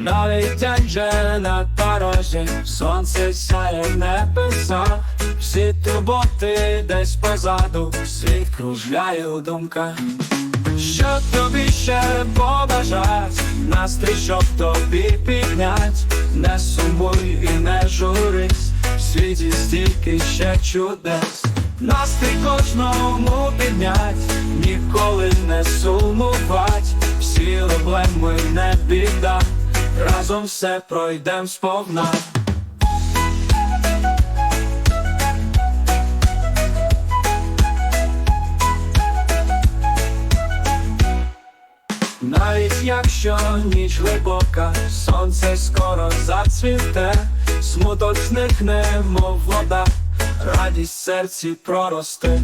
Навіть вже на дорозі, сонце сяє в небесах, всі турботи десь позаду, світ кружляє у думках. Що тобі ще побажать, настрій, щоб тобі піднять, не сумуй і не журись, в світі стільки ще чудес, настрій кожному піднять, ніколи не сумувать, всі проблеми не біда, разом все пройдем сповна. Навіть якщо ніч глибока, сонце скоро зацвіте, смуток зникне, мов вода, радість серці проросте.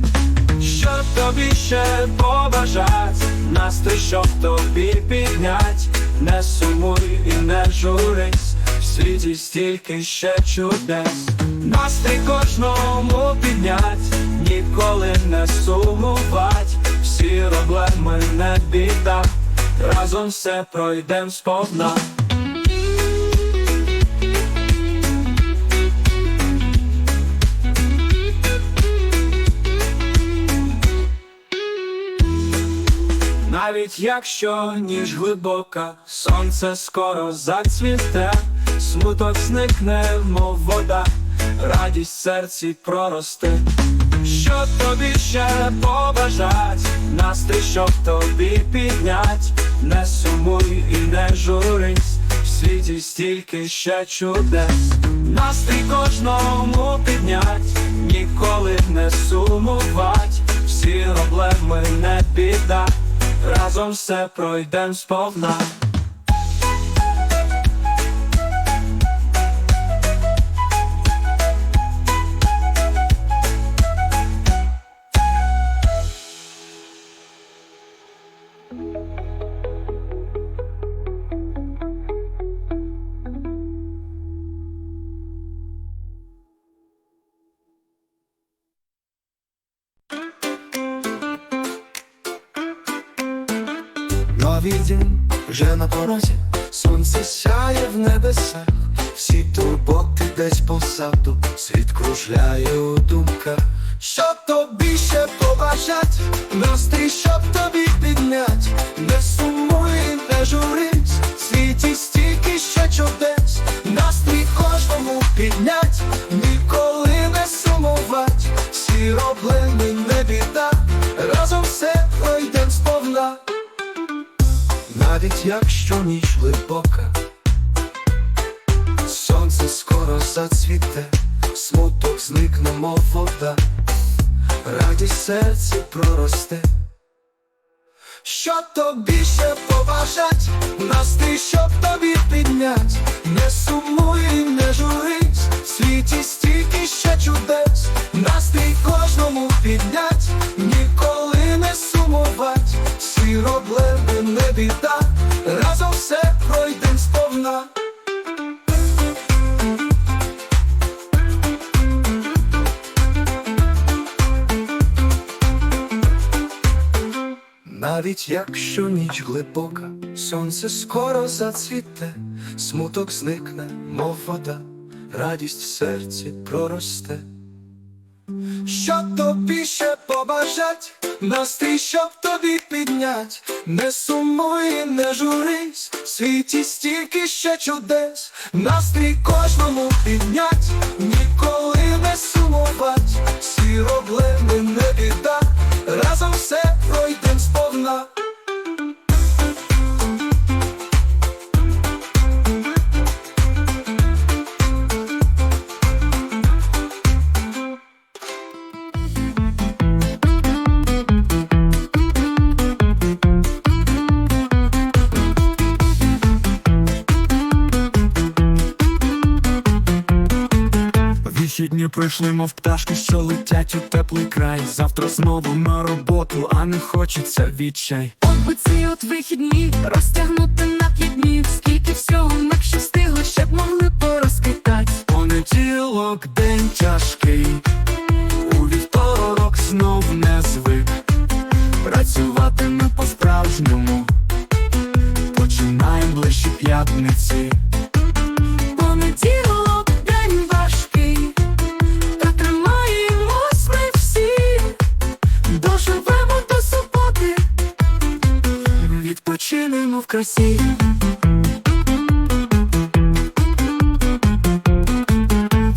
Що тобі ще побажать, настрій, щоб тобі піднять, не сумуй і не журись, в світі стільки ще чудес, настрій кожному піднять, ніколи не сумувать, всі проблеми не біда. Разом все пройдем сповна. Навіть якщо ніж глибока, сонце скоро зацвіте, смуток зникне, мов вода, радість серці проросте. Що тобі ще побажать, настрій, щоб тобі піднять, не сумуй і не журись, в світі стільки ще чудес, настрій кожному піднять, ніколи не сумувать, всі проблеми не біда, разом все пройдем сповна. Не сумуй, не журись, світі стільки ще чудес, настрій кожному піднять, ніколи не сумувать, всі не біда, разом все пройдем сповна. Навіть якщо ніч глибока, сонце скоро зацвіте, смуток зникне, мов вода, радість серці проросте. Тобі ще поважать нас ти щоб Навіть якщо ніч глибока, сонце скоро зацвіте, смуток зникне, мов вода, радість в серці проросте. Що тобі ще побажать, настрій, щоб тобі піднять, не сумуй і не журись, в світі стільки ще чудес, настрій кожному піднять, ніколи не сумувать, всі проблеми не біда, разом все пройдем Вихідні пройшли, мов пташки, що летять у теплий край. Завтра знову на роботу, а не хочеться відчай. От би ці от вихідні розтягнути на п'ять днів Скільки всього ми б ще встигли, ще б могли порозкидать Понеділок день тяжкий, у вівторок знов не звик. Працювати ми по-справжньому, починаємо ближче п'ятниці. Відпочинемо в красі.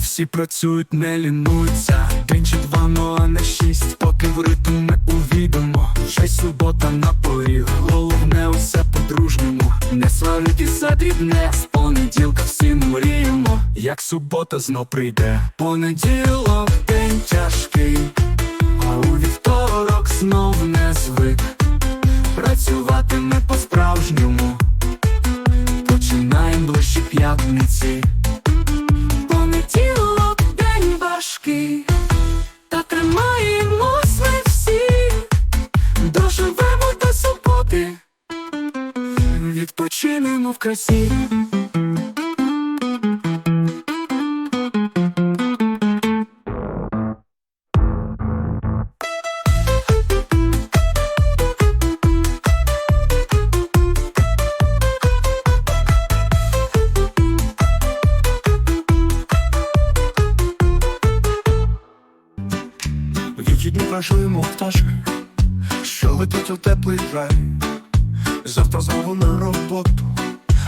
Всі працюють, не лінуються. День чи два, ну а не шість. Поки в ритм ми увійдемо. Вже й субота на поріг. Головне усе по-дружньому. Не сваритися дрібне З понеділка всі мріємо. Як субота знов прийде. Понеділок день тяжкий А у вівторок знов не звик. Працювати ми по-справжньому Починаємо ближче п'ятниці. Понеділок день важкий, та тримаємось ми всі, доживемо до суботи. Відпочинемо в красі Вихідні працюємо пташки, що летить у теплий рай. Завтра знову на роботу,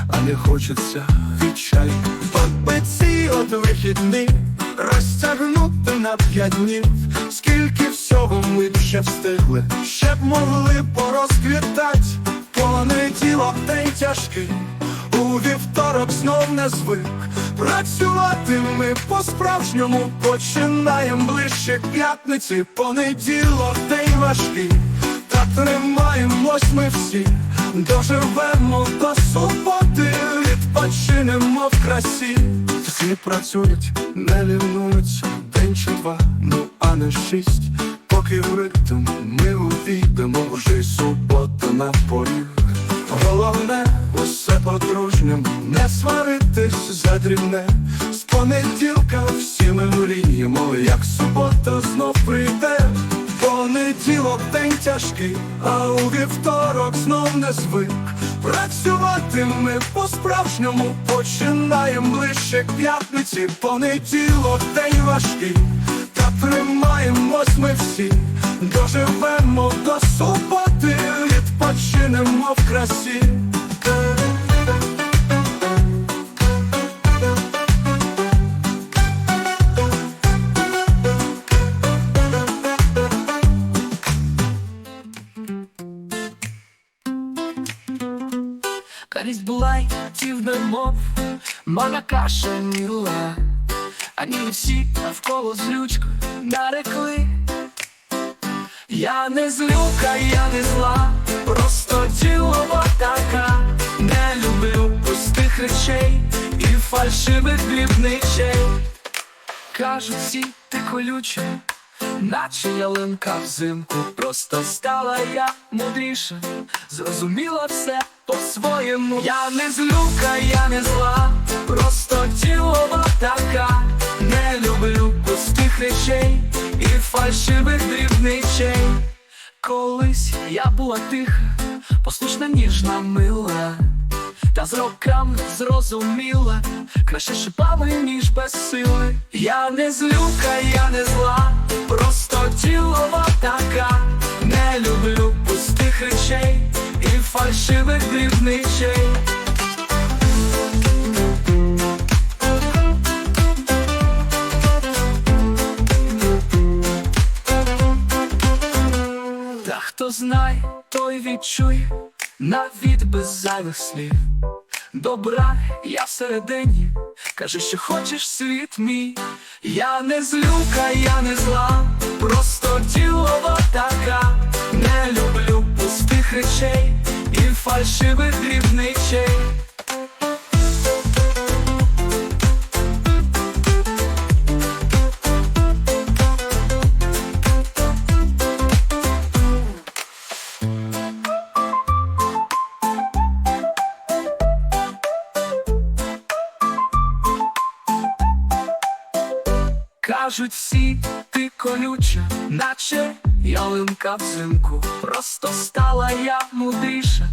а не хочеться відчай. Бабиці от вихідні розтягнути на п'ять днів. Скільки всього ми б ще встигли, ще б могли порозквітать. Понеділок день тяжкий, у вівторок знов не звик. Працювати ми по-справжньому починаємо ближче п'ятниці, понеділок день важкий, та тримаємось ми всі, доживемо до суботи, відпочинемо в красі. Всі працюють, не лінуються, день чи два, ну а не шість. Поки в ритм ми увійдемо, вже й субота на поріг. Головне, дрібне. З понеділка всі ми мріємо, як субота знов прийде. Понеділок день тяжкий, а у вівторок знов не звик. Працювати ми по-справжньому починаємо ближче к п'ятниці. Понеділок день важкий, та тримаємось ми всі, доживемо до суботи, відпочинемо в красі. Немов Мана каша міла. Ані всі навколо злючкою нарекли. Я не злюка, я не зла, просто ділова така Не люблю пустих речей і фальшивих дрібничей. Кажуть всі, ти колюча, наче ялинка взимку, просто стала я мудріша, зрозуміла все по-своєму. Я не злюка, я не зла, просто ділова така. Не люблю пустих речей і фальшивих дрібничей. Колись я була тиха, послушна, ніжна, мила. Та з роками зрозуміла, краще шипами, ніж без сили. Я не злюка, я не зла, просто ділова така. Не люблю пустих речей і фальшивих дрібничей. Та хто знає, той відчує, навіть без зайвих слів. Добра, я всередині, кажи, що хочеш світ мій. Я не злюка, я не зла, просто ділова така. Не люблю пустих речей і фальшивих дрібничей. Кажуть всі, ти колюча, наче ялинка взимку, просто стала я мудріша,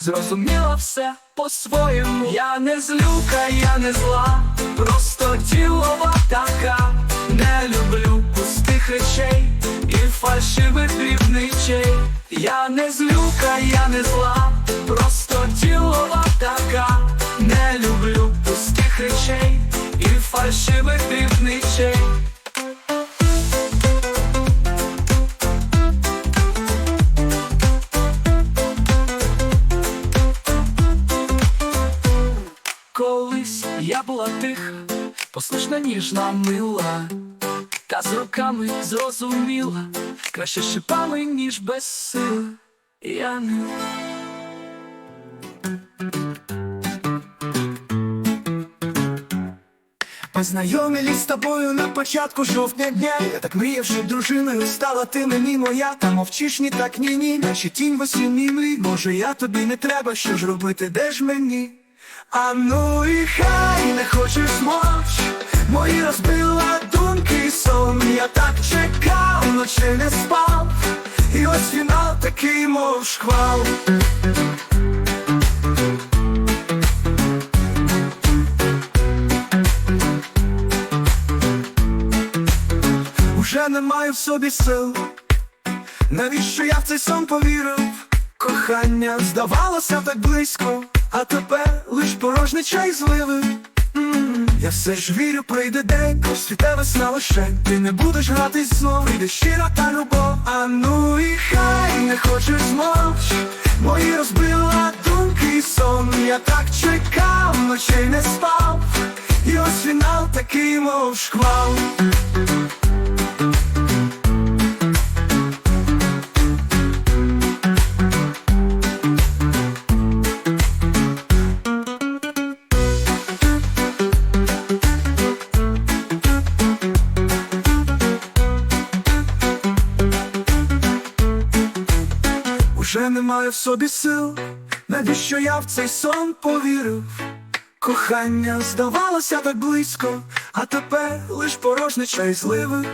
зрозуміла все по-своєму. Я не злюка, я не зла, просто ділова така. Не люблю пустих речей і фальшивих дрібничей. Я не злюка, я не зла, просто ділова така. Не люблю пустих речей фальшивих дрібничей. Я була тиха, послушна, ніжна, мила, та з роками зрозуміла, краще шипами, ніж без сили. Я не Познайомились з тобою на початку жовтня дня Я так мріяв, що дружиною стала ти мені моя Та мовчиш ні так ні ні, наче тінь в осінній Може я тобі не треба, що ж робити, де ж мені? А ну і хай не хочеш мовч Мої розбила думки сон. Я так чекав, ночі не спав І ось фінал такий, мов шквал. Уже не маю в собі сил. Навіщо я в цей сон повірив? Кохання здавалося так близько, а тепер лиш порожній чай зливи. Я все ж вірю, прийде день, розцвіте весна лише. Ти не будеш гратись знов, прийде щира та любов. А ну і хай не хочеш змовч. Мої розбила думки і сон. Я так чекав, ночей не спав. І ось фінал такий, мов шквал собі сил, навіщо я в цей сон повірив? Кохання здавалося так близько, а тепер лиш порожнича і зливи.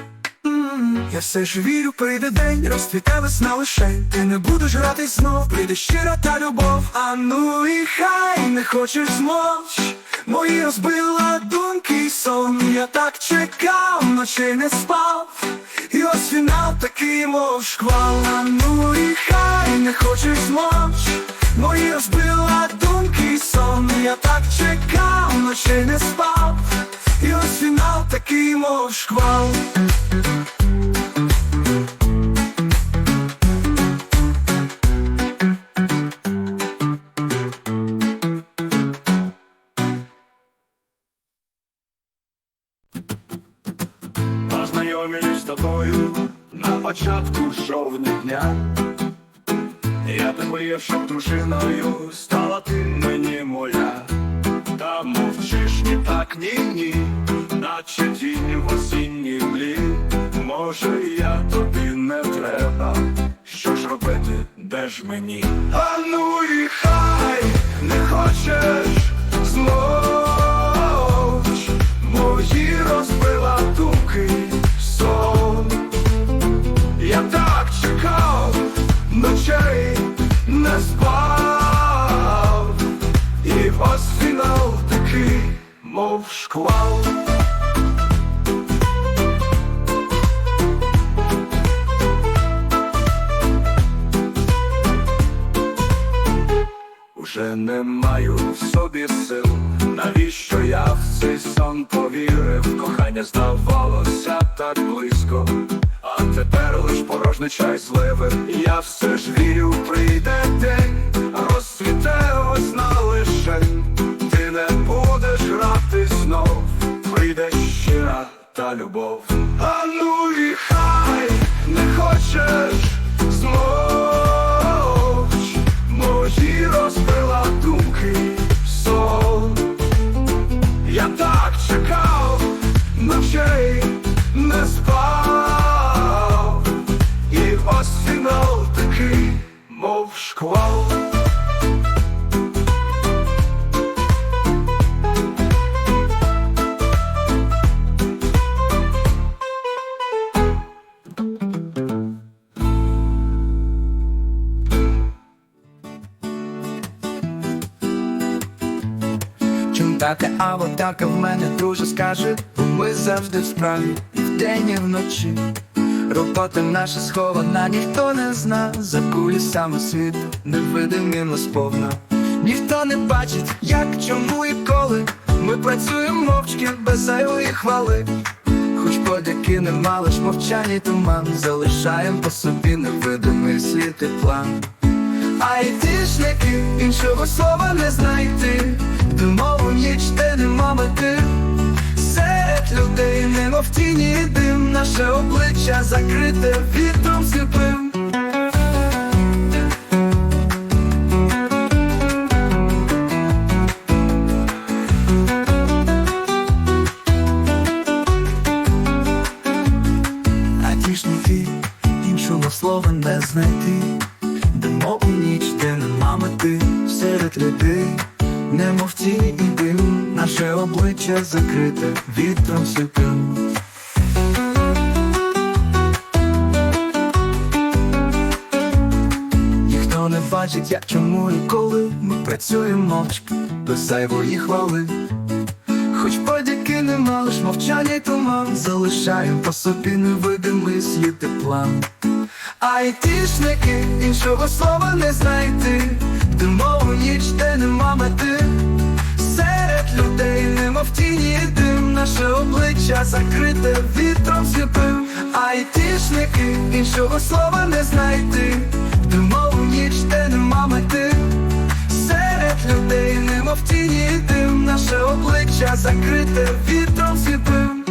Я все ж вірю, прийде день, розцвіте весна лише Ти не будеш грати знов, прийде щира та любов. А ну і хай не хочеш змовч Мої розбила думки і сон. Я так чекав, ночей не спав. І ось фінал такий, мов шквал. А ну і хай лиш порожній дуже ми завжди в справі, і вдень і вночі. Робота наша схована, ніхто не зна, за кулісами світу невидимі нас повна. Ніхто не бачить, як, чому і коли ми працюємо мовчки без зайвої хвали. Хоч подяки нема, лиш мовчання туман Залишаєм по собі невидимий слід і план Айтішники, іншого слова не знайти Йдемо у ніч, де нема мети Серед людей, немов тіні дим Наше обличчя закрите вітром сліпим Айтішники, іншого слова не знайти. Йдемо у ніч, де нема мети. Серед людей, немов тіні дим Наше обличчя закрите сліпим Ніхто не бачить, як чому і коли Ми працюємо. Мовчки, без зайвої хвали. Хоч подяки нема, лиш мовчання й туман. Залишаєм по собі невидимий слід план. Айтішники, іншого слова не знайти. Йдемо у ніч, де нема мети. Серед людей, немов тіні і дим Наше обличчя закрите вітром сліпим Айтішники, іншого слова не знайти. Йдемо у ніч, де нема мети. Серед людей, немов тіні дим. Наше обличчя закрите вітром сліпим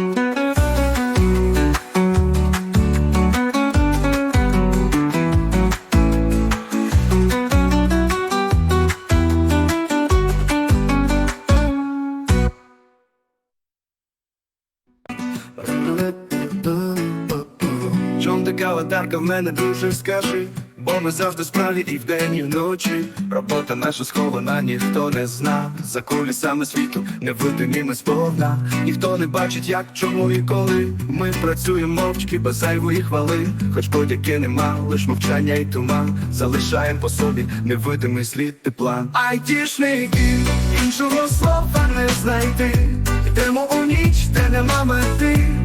в мене дуже скажи, бо ми завжди справі і вдень, і вночі. Робота наша схована, ніхто не зна. За кулісами світу невидимі ми сповна. Ніхто не бачить, як, чому і коли. Ми працюємо мовчки без зайвої хвали. Хоч подяки нема, лиш мовчання і туман. Залишаєм по собі невидимий слід і план. Айтішники, іншого слова не знайти. Йдемо у ніч, де нема мети.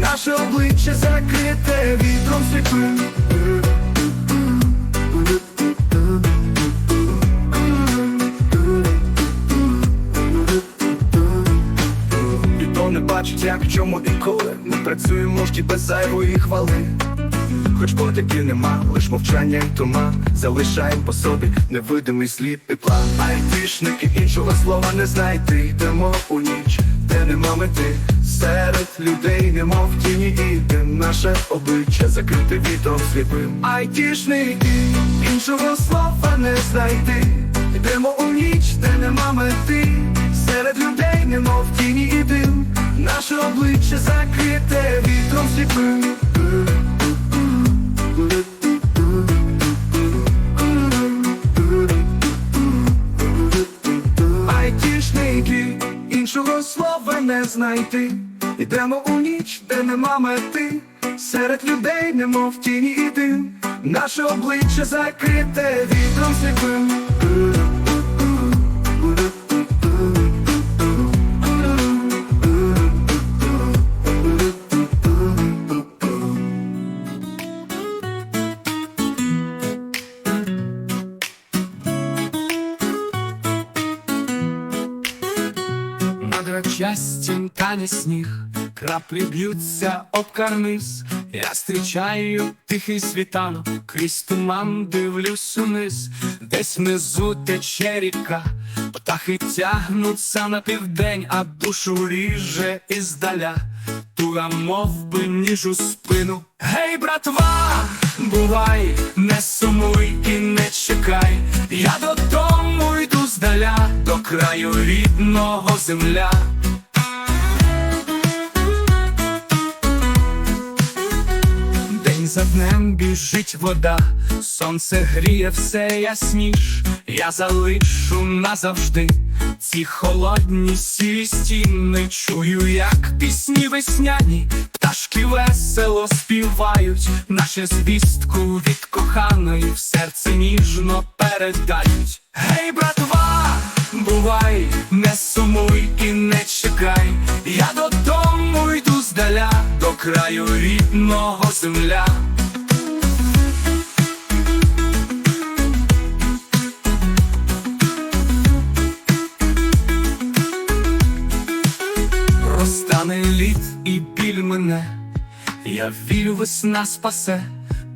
Наше обличчя закрите вітром сліпим Ніхто не бачить, як, чому і коли. Ми працюємо мовчки без зайвої хвали. Хоч потаки нема, лиш мовчання й туман Залишаєм по собі невидимий слід і план. Айтішники іншого слова не знайти. Йдемо у ніч, де нема мети. Серед людей немов тіні діти, Наше обличчя закрите вітром сліпим. Айтішники іншого слова не знайти. Йдемо у ніч, де нема мети. Серед людей немов тіні і дим. Наше обличчя закрите вітром сліпим не знайти. Ідемо у ніч, де нема мети. Серед людей, немов тіні і дим. Наше обличчя закрите вітром сліпим. Над тане сніг, краплі б'ються об карниз. Я зустрічаю тихий світанок, крізь туман дивлюсь униз, десь внизу тече ріка, птахи тягнуться на південь, а душу ріже іздаля. Туга мов би ніж у спину. Гей, братва, бувай, не сумуй і не чекай. Я додому йду здаля, до краю рідного земля. За днем біжить вода, сонце гріє все ясніш. Я залишу назавжди ці холодні сірі стіни. Чую, як пісні весняні, пташки весело співають, нашу звістку від коханої в серце ніжно передають. Гей, братва, бувай, не сумуй і не чекай. Я додому йду здаля, до краю рідного земля. Розтане лід і біль мене, я вірю, весна спасе,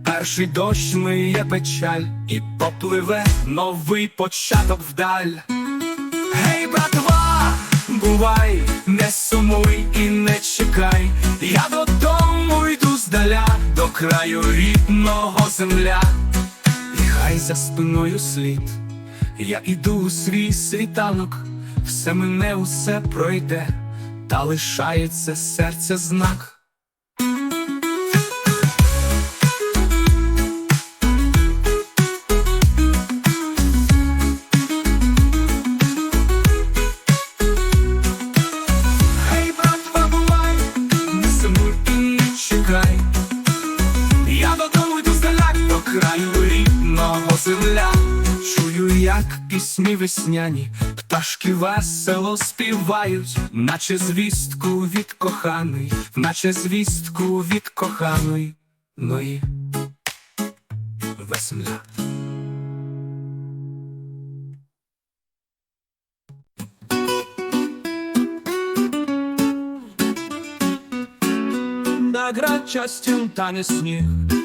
перший дощ миє печаль, і попливе новий початок вдаль. Гей, братва, бувай, не сумуй і не чекай. Я додому йду здаля, до краю рідного земля. І хай за спиною слід, я іду у свій світанок, все мене усе пройде, та лишається серця знак. Пісні весняні, пташки весело співають, наче звістку від коханої, наче звістку від коханої, ну земля. На гранчастім тане сніг,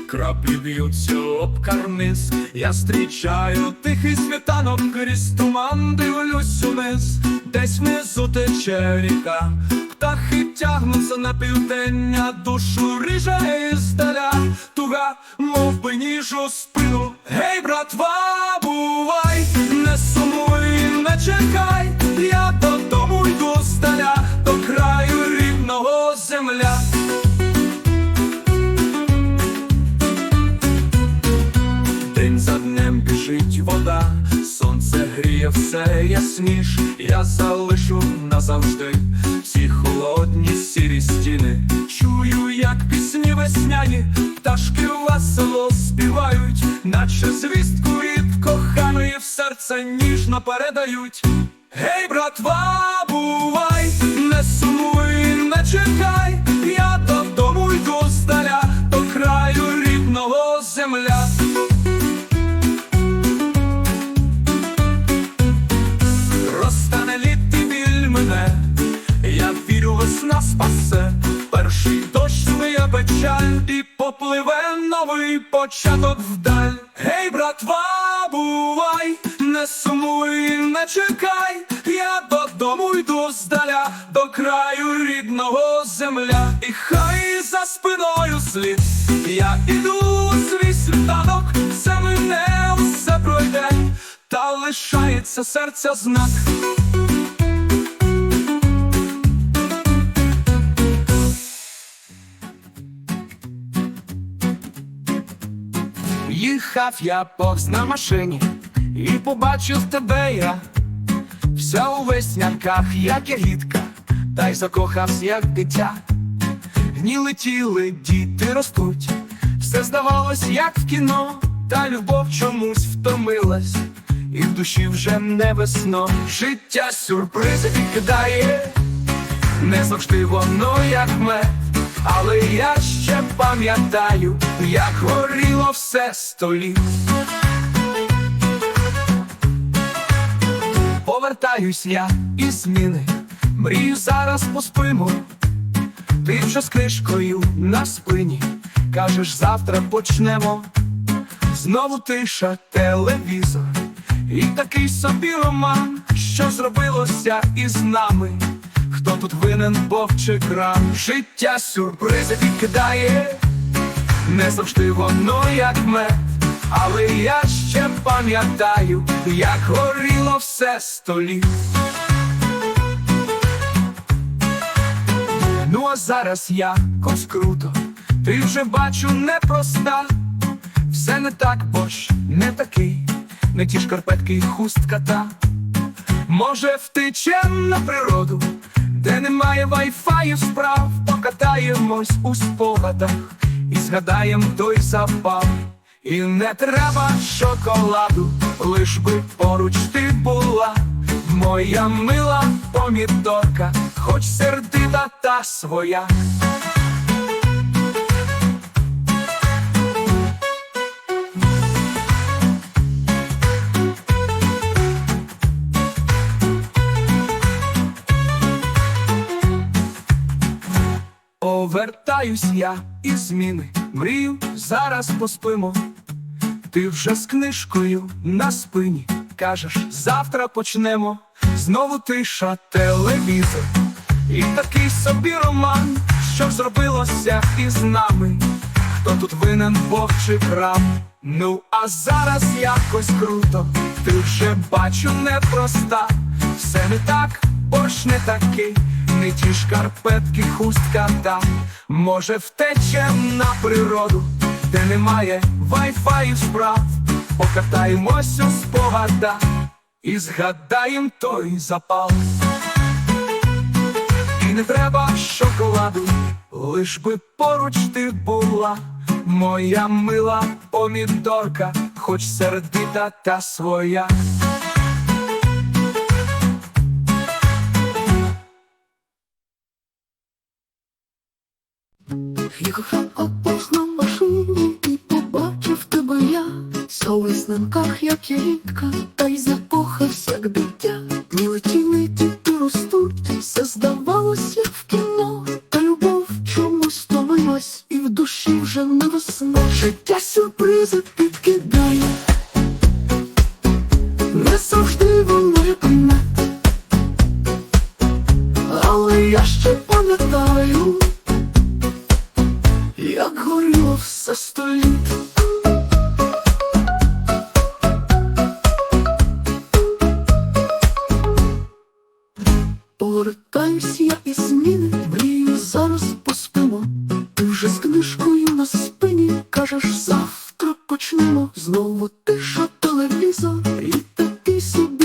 краплі б'ються об карниз. Я зустрічаю тихий світанок, крізь туман дивлюсь униз, десь внизу тече ріка, птахи тягнуться на південня, душу ріже іздаля, туга, мов би ніж у спину. Гей, братва, бувай, не сумуй, не чекай, я додому вода, сонце гріє все ясніш. Я залишу назавжди ці холодні сірі стіни. Чую, як пісні весняні, пташки весело співають, наче звістку від коханої в серце ніжно передають. Гей, братва, бувай, не сумуй, не чекай, я додому серця знак. Їхав я повз на машині і побачив тебе я, вся у веснянках, як ягідка, та й закохався, як дитя. Дні летіли, діти ростуть, все здавалось, як в кіно, та любов чомусь втомилась, і в душі вже не весно. Життя сюрпризи підкидає, не завжди воно як мед, але я ще пам'ятаю, як горіло все століт. Повертаюсь я із зміни, мрію зараз поспимо. Ти вже з кришкою на спині, кажеш, завтра почнемо. Знову тиша, телевізор, і такий собі роман, що зробилося із нами. Хто тут винен, Бог чи крам? Життя сюрпризи підкидає, не завжди воно як мед, але я ще пам'ятаю, як горіло все століт. Ну а зараз якось круто, ти вже бачу непроста, все не так, бо ж не такий, не ті шкарпетки й хустка та. Може втечем на природу, де немає вайфаю справ, покатаємось у спогадах і згадаєм той запал. І не треба шоколаду, лиш би поруч ти була Моя мила помідорка, хоч сердита та своя. Повертаюсь я із зміни, мрію, зараз поспимо. Ти вже з книжкою на спині кажеш, завтра почнемо. Знову тиша, телевізор. І такий собі роман, що зробилося із нами. Хто тут винен Бог чи крам? Ну, а зараз якось круто, ти вже бачу непроста. Все не так, борщ не такий, не ті шкарпетки, хустка та може втечем на природу, де немає вайфаїв справ, покатаємось у спогадах і згадаєм той запал. І не треба шоколаду, лиш би поруч ти була, моя мила помідорка, хоч сердита та своя. Їхав опос на машині і побачив тебе я. В веснянках, як ягідка, та й закохався, завтра почнемо. Знову тиша телевізор і такий собі